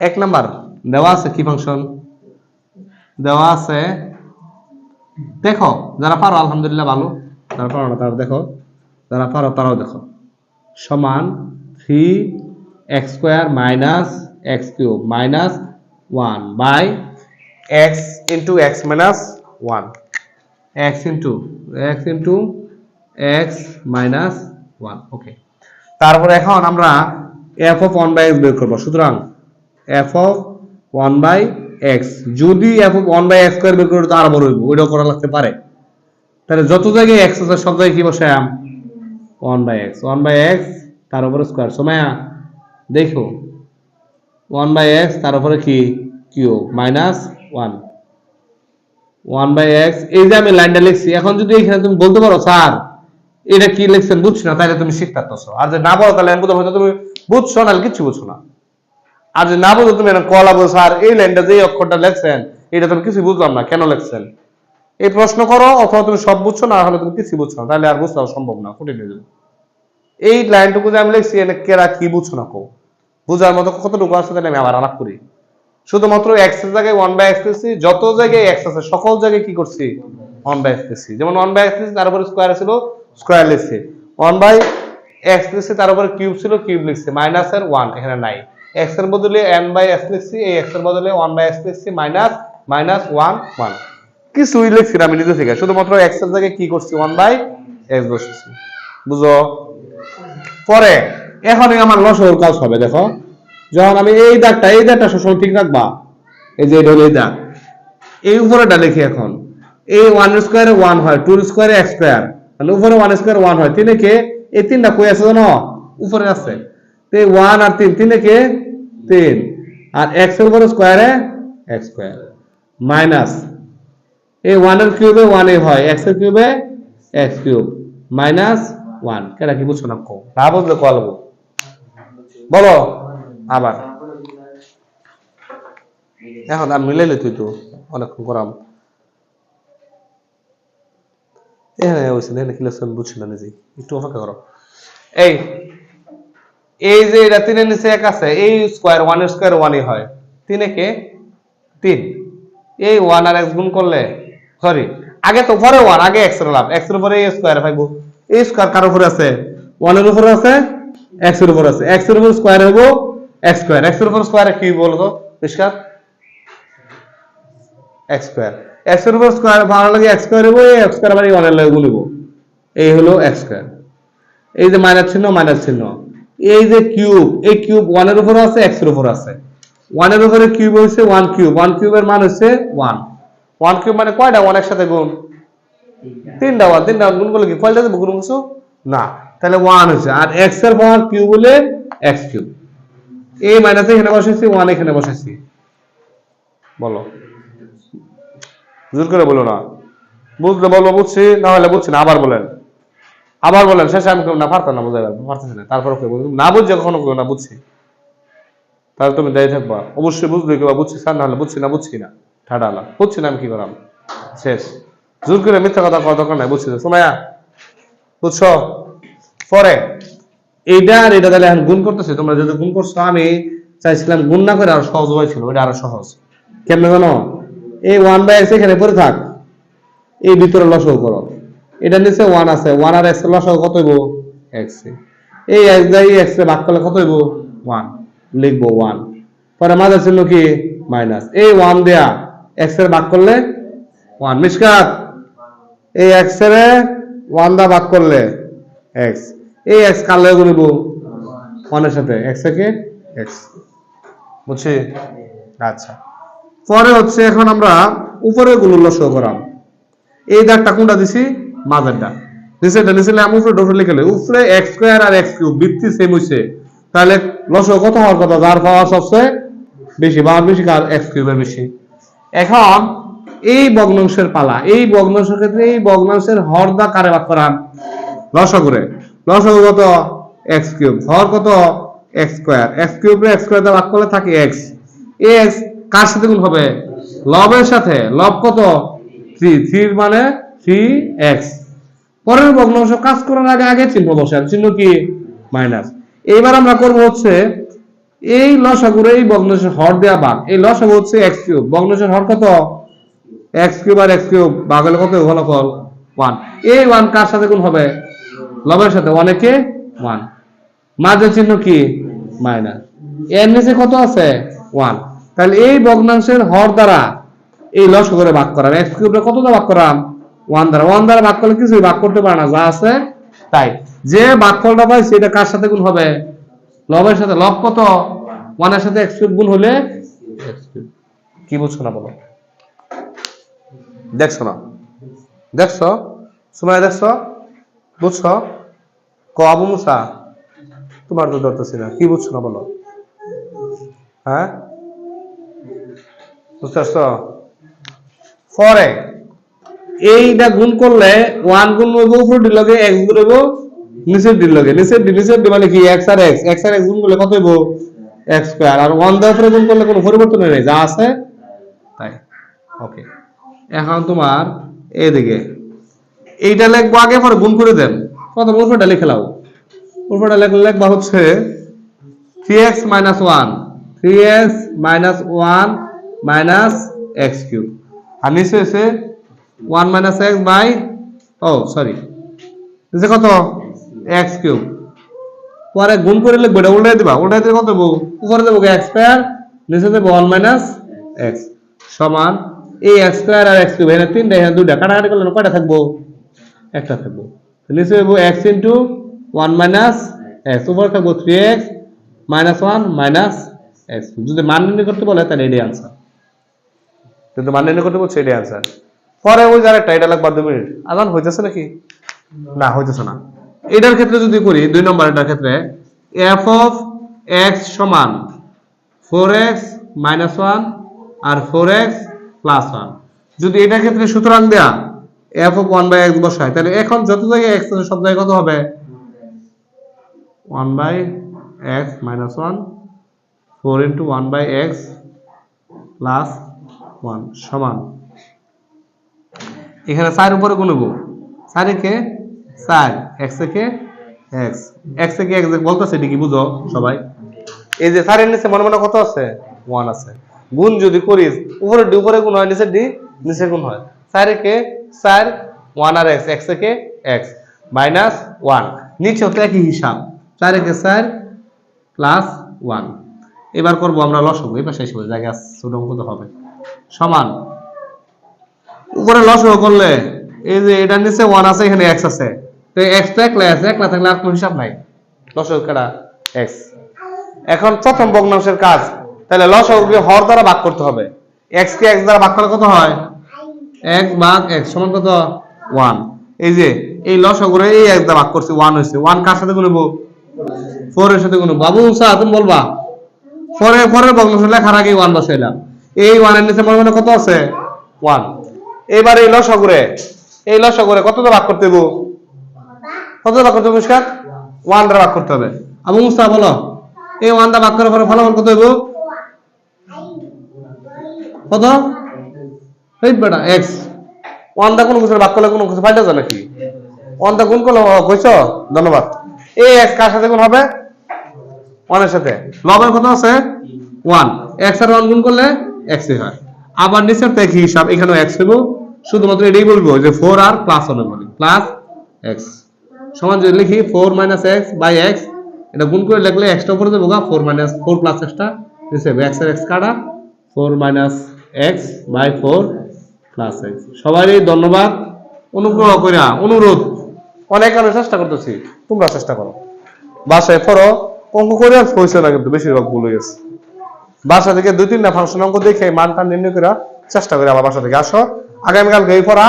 এক নাম্বার, দেওয়া আছে কি ফাংশন দেওয়া আছে, দেখো, যারা পারো, আলহামদুলিল্লাহ ভালো। যারা পারো না, তারা দেখো। যারা পারো, তারাও দেখো। সমান three x square minus x cube minus one by x into x minus one x into x into x minus one okay তারপরে এখন আমরা f of one by x বের করব। সুতরাং f of one by x যদি f of one by x square বের করে, তো আরও বড় হইব। ওইটাও করা লাগতে পারে। তাহলে যত জায়গায় এক্স আছে, সব জায়গায় কি বসায়াম one by x one by x তার উপরে স্কোয়ার সময়া দেখো। ওয়ান বাই এক্স তার উপরে কি? Q minus one one by x এই যে আমি লাইনটা লিখছি, এখন যদি এখানে তুমি বলতে পারো, স্যার, এটা কি লিখছেন বুঝছি না, তাহলে তুমি শিখতে পারছ আর যে না বলো, তাহলে আমি বলতে তুমি বুঝছ না কিচ্ছু বুঝছ না। যে না বুঝো তুমি এরকম কলা বলো স্যার, এই লাইনটা যে অক্ষরটা লিখছেন, এটা তুমি কিছু বুঝলাম না, কেন লেখছেন? এই প্রশ্ন করো, অথবা তুমি সব বুঝছ, না হলে তুমি কিছু বুঝছ না, তাহলে আর বুঝতে সম্ভব না, ফুটে নিয়ে যাবে। এই লাইনটুকু যে আমি লিখছি এটা কেরা কি বুঝছ না কো বুঝার মতো কতটুকু আছে তাহলে আমি আবার আলাপ করি। শুধুমাত্র এক্সের জায়গায় ওয়ান বাই এক্স লিখছি যত জায়গায় এক্স আছে, সকল জায়গায় কি করছি? ওয়ান বাই এক্স লিখছি যেমন ওয়ান বাই এক্স লিখছি তার উপরে স্কোয়ার ছিল স্কোয়ার লিখছি। ওয়ান বাই এক্স লিখছি তার উপরে কিউব ছিল কিউব লিখছি মাইনাস এর ওয়ান এখানে নাই। এক্সের বদলে এন বাই এক্স লিখছি, এই এক্সের বদলে ওয়ান বাই এক্স লিখছি মাইনাস মাইনাস ওয়ান ওয়ান কিছুই লিখছি আমি নিজে থেকে। শুধুমাত্র এক্সের জায়গায় কি করছি? ওয়ান বাই এক্স বসেছি। বুঝো? পরে এখন আমার লসর কাজ হবে, দেখো। যখন আমি এই দাগটা এই দাগটা সবসময় ঠিক রাখবা। এই যে এটা এই দাগ। এই উপরেটা এখন। এই ওয়ান স্কোয়ারে ওয়ান হয় টু স্কোয়ারে এক্স স্কোয়ার তাহলে উপরে ওয়ান স্কোয়ার ওয়ান হয়। তিনে কে? এই তিনটা কই আছে জানো? উপরে আছে। তো ওয়ান আর তিন, তিনে কে? তিন। আর এক্সের উপরে স্কোয়ারে এক্স স্কোয়ার মাইনাস। এই ওয়ানের কিউবে ওয়ানে হয়। এক্সের কিউবে এক্স কিউব। Minus one. কেটা কি বুঝছ না কো না বুঝলে কলবো বলো। আবার। এখন আর মিলাইলে তুই তো অনেকক্ষণ করাম। এখানে হয়েছে এখানে কি লেখছেন বুঝছি না নিজে একটু অপেক্ষা করো। এই এই যে এটা তিনের নিচে এক আছে, এই স্কোয়ার ওয়ান স্কোয়ার ওয়ানই হয়। তিনে কে? তিন। এই ওয়ান আর এক্স গুণ করলে সরি আগে তো পরে ওয়ান আগে এক্সের লাভ। এক্সের উপরে স্কোয়ার পাইবো। এই স্কোয়ার কার উপরে আছে? ওয়ানের উপরে আছে এক্সের উপরে আছে। এক্সের উপর স্কোয়ার হইব এক্স স্কোয়ার এক্সের উপর স্কোয়ার কি বলতো পরিষ্কার? এক্স স্কোয়ার এক্সের উপর স্কোয়ার ভালো লাগে এক্স স্কোয়ার হইব, এই এক্স স্কোয়ার আবার এই ওয়ানের লাগে গুণিব এই হলো এক্স স্কোয়ার এই যে মাইনাস চিহ্ন মাইনাস চিহ্ন। এই যে কিউব, এই কিউব ওয়ানের উপর আছে এক্সের উপর আছে। ওয়ানের উপরে কিউব হচ্ছে ওয়ান কিউব। ওয়ান কিউবের মান হচ্ছে ওয়ান ওয়ান কিউব মানে কয়টা? ওয়ান একসাথে গুণ। তিনটা ওয়ান তিনটা গুণ করলে কি? কয়টা দেবো গুণ করছ না। তাহলে ওয়ান হচ্ছে আর এক্সের পাওয়ার কিউব হলে এক্স কিউব। এই মাইনাস এখানে বসাইছি ওয়ান এখানে বসাইছি। বলো। জোর করে বলো না। বুঝলে বলব, বুঝছি? না হলে বুঝছি না, আবার বলেন। আবার বলেন, শেষে আমি কেউ না, পারতাম না বুঝাই পারতেছি না তারপরে কেউ না বুঝছে কখনো কেউ না বুঝছি। তাহলে তুমি দায়ী থাকবা। অবশ্যই বুঝবে কেউ বুঝছি, স্যার না হলে বুঝছি না বুঝছি না। ঠাডা আলা, বুঝছি না আমি কি করাম। শেষ। জোর করে মিথ্যা কথা কওয়া দরকার নাই, বুঝছি সোমায়া বুঝছ? পরে। এইটা আর এটা তাহলে এখন গুণ করতেছে? তোমরা যদি গুণ করছ, আমি চাইছিলাম গুণ না করে আরও সহজ হয়েছিল ওইটা আরও সহজ। কেমনে জানো? এই ওয়ান বাই এক্স এখানে পড়ে থাক। এই ভিতরে লসও করো। এটা নিচে ওয়ান আছে। ওয়ান আর এক্স লসও কত হইব? এক্স এই এক্স বাই এক্স এ ভাগ করলে কত হইব? ওয়ান লিখব ওয়ান পরে মাঝে ছিল কি? মাইনাস এই ওয়ান দেয়া এক্সের ভাগ করলে ওয়ান মিসকাত, এই এক্সের ওয়ান দা ভাগ করলে এক্স এই এক্স কার লগে গুনিব? ওয়ানের সাথে। এক্স কে এক্স বুঝছি? আচ্ছা। পরে হচ্ছে এখন আমরা উপরে গুলো লসও করাম। এই দাগটা কোনটা দিছি? মাঝেরটা নিচেটা নিচে আমি উপরে ডোটে লিখে লই। উপরে এক্স স্কোয়ার আর এক্স কিউব বৃত্তি সেম হইছে। তাহলে লসও কত হওয়ার কথা? যার পাওয়ার সবচেয়ে বেশি, বা বেশি কার? এক্স কিউবের বেশি। এখন এই ভগ্নাংশের পালা, এই ভগ্নাংশের ক্ষেত্রে এই ভগ্নাংশের হর দা কারে ভাগ করান লসগরে। লসগু কত? এক্স কিউব হর কত? X square x cube x square দা ভাগ করলে থাকে এক্স এক্স কার সাথে গুণ হবে? লবের সাথে। লব কত? থ্রি থ্রি মানে থ্রি পরের ভগ্নাংশ কাজ করার আগে আগে চিহ্ন চিহ্ন কি? মাইনাস। এইবার আমরা করব হচ্ছে এই এই ভগ্নাংশের হর ভাগ। এই লসাগু হচ্ছে কিউব ভগ্নাংশের হর কত? কিউব আর কিউব ভাগ কত? ওয়ান এই কার সাথে গুণ হবে? লবের সাথে। অনেকে ওয়ান মাঝের চিহ্ন কি? মাইনাস। এর নিচে কত আছে? ওয়ান তাহলে এই ভগ্নাংশের হর দ্বারা এই লস ভাগ করাম। এক্স কিউবটা কত দ্বারা ভাগ করাম? ওয়ান দ্বারা। ওয়ান দ্বারা ভাগ করলে কিছুই ভাগ করতে পারে না, যা আছে তাই। যে ভাগফলটা পাই সেটা কার সাথে গুণ হবে? লবের সাথে। লব কত? ওয়ানের সাথে এক্স কিউব গুণ হলে। কি বুঝছ না বলো? দেখছ না? দেখছ? সময় দেখছ? বুঝছ? ক আবু মুসা? তোমার তো ধরতেছি না। কি বুঝছ না বলো? হ্যাঁ? বুঝতে পারছ? পরে এইটা গুণ করলে ওয়ান গুণ হইব উপর ডি লগে এক্স গুণ হইব নিচের ডি লগে। নিচের ডি নিচের ডি মানে কি? এক্স আর এক্স এক্স আর এক্স গুণ করলে কত হইব? এক্স স্কয়ার আর ওয়ান পরে গুণ করলে কোনো পরিবর্তন নেই। যা আছে, তাই। ওকে এখন তোমার এইদিকে। এইটা লিখব আগে, পরে গুণ করে দেন। প্রথম উপরটা লিখে লাও উপরটা লিখলে লিখবা হচ্ছে three x minus one three x minus one minus x cube আর নিচে হচ্ছে one minus x by, oh, sorry. নিচে কত? X cube. পরে গুণ করে লিখব, এটা উল্টাই দিবা। উল্টাই দিলে কত দেবো উপরে দেবো এক্স স্কোয়ার, নিচে দেবো ওয়ান মাইনাস এক্স সমান এই এক্স স্কোয়ার আর এক্স কিউব। এখানে তিনটা, এখানে দুইটা। কাটাকাটি করলে কয়টা থাকব? একটা থাকব। নিচে দেবো x into one minus x. উপরে থাকব three x minus one minus x. যদি মান নির্ণয় করতে বলে, তাহলে এটাই আনসার কিন্তু মান নির্ণয় করতে বলছে এটাই আনসার পরে ওই যারা এটা লাগবে দু মিনিট আদান হইতেছে নাকি? না হইতেছে না। এটার ক্ষেত্রে যদি করি দুই নম্বর এটার ক্ষেত্রে এফ অফ এক্স সমান ফোর এক্স মাইনাস ওয়ান আর ফোর এক্স প্লাস ওয়ান যদি এটার ক্ষেত্রে সুতরাং দেয়া f of one by x বসায় তাহলে এখন যত জায়গায় এক্স আছে সব জায়গায় কত হবে? One by x minus one four into one by x plus one সমান। এখানে চার উপরে গুনবো চারে কে চার, এক্স কে এক্স। এক্স কে এক্স বলতেছে এটি কি বুঝো সবাই। এই যে চারের নিচে মনে মনে কত আছে? ওয়ান আছে। গুণ যদি করিস উপরে ডি উপরে গুণ হয় নিচে ডি নিচে গুণ হয়। চারে কে চার, ওয়ান আর এক্স এক্স কে এক্স, মাইনাস ওয়ান। নিচে হতে একই হিসাব। চারে কে চার প্লাস ওয়ান। এবার করব আমরা লসগু এবার শেষ হবে জায়গা ছোট অঙ্ক তো হবে। সমান। উপরে লস করলে, এই যে এটা নিচে ওয়ান আছে, এখানে এক্স আছে। তো এক্স তো একলা আছে, একলা থাকলে আর কোনো হিসাব নাই। লস কেটা এক্স এখন প্রথম ভগ্নাংশের কাজ, তাহলে লস হর দ্বারা ভাগ করতে হবে। এক্স কে এক্স দ্বারা ভাগ করলে কত হয়? এক ভাগ এক্স সমান কত? ওয়ান এই যে, এই লস করে এই এক দ্বারা ভাগ করছে ওয়ান হয়েছে। ওয়ান কার সাথে গুনব ফোর এর সাথে গুনব বাবু সা তুমি বলবা। পরে পরের ভগ্নাংশ লেখার আগে ওয়ান বসাইলাম এই ওয়ানের নিচে মনে মনে কত আছে? ওয়ান এবার এই লসাগুরে এই লসাগুরে কত ভাগ করতে দেবো কত ভাগ করতে পরিষ্কার ওয়ান দ্বারা ভাগ করতে হবে। আবু মুস্তা বলো। এই ওয়ান দ্বারা ভাগ করার পরে ফলাফল কত হইব? কত? এই বেটা এক্স ওয়ান দা কোনো কিছু ভাগ করলে কোনো কিছু ফাইটা যায় নাকি? ওয়ান দা গুণ করলে কইছ? ধন্যবাদ। এই এক্স কার সাথে গুণ হবে? ওয়ানের সাথে। লবের কত আছে? ওয়ান। এক্স আর ওয়ান গুণ করলে এক্স হয়। আবার নিচের তো একই হিসাব, এখানেও এক্স হইব। শুধুমাত্র এটাই বলব যে ফোর আর প্লাস হবে বলি। প্লাস এক্স সমান যদি লিখি four minus x by x এটা গুণ করে লিখলে এক্সটা উপরে দেবো ফোর মাইনাস ফোর প্লাস এক্সটা এক্স আর এক্স কাটা four minus x by four plus x সবারই ধন্যবাদ, অনুগ্রহ করিয়া অনুরোধ। অনেক আমি চেষ্টা করতেছি, তোমরা চেষ্টা করো। বাসায় পড়ো, অঙ্ক করে আর হয়েছে না কিন্তু বেশিরভাগ ভুল হয়ে গেছে। বাসা থেকে দুই তিনটা ফাংশন অঙ্ক দেখে মানটা নির্ণয় করে চেষ্টা করে আবার বাসা থেকে আসো। আগামীকাল গই পড়া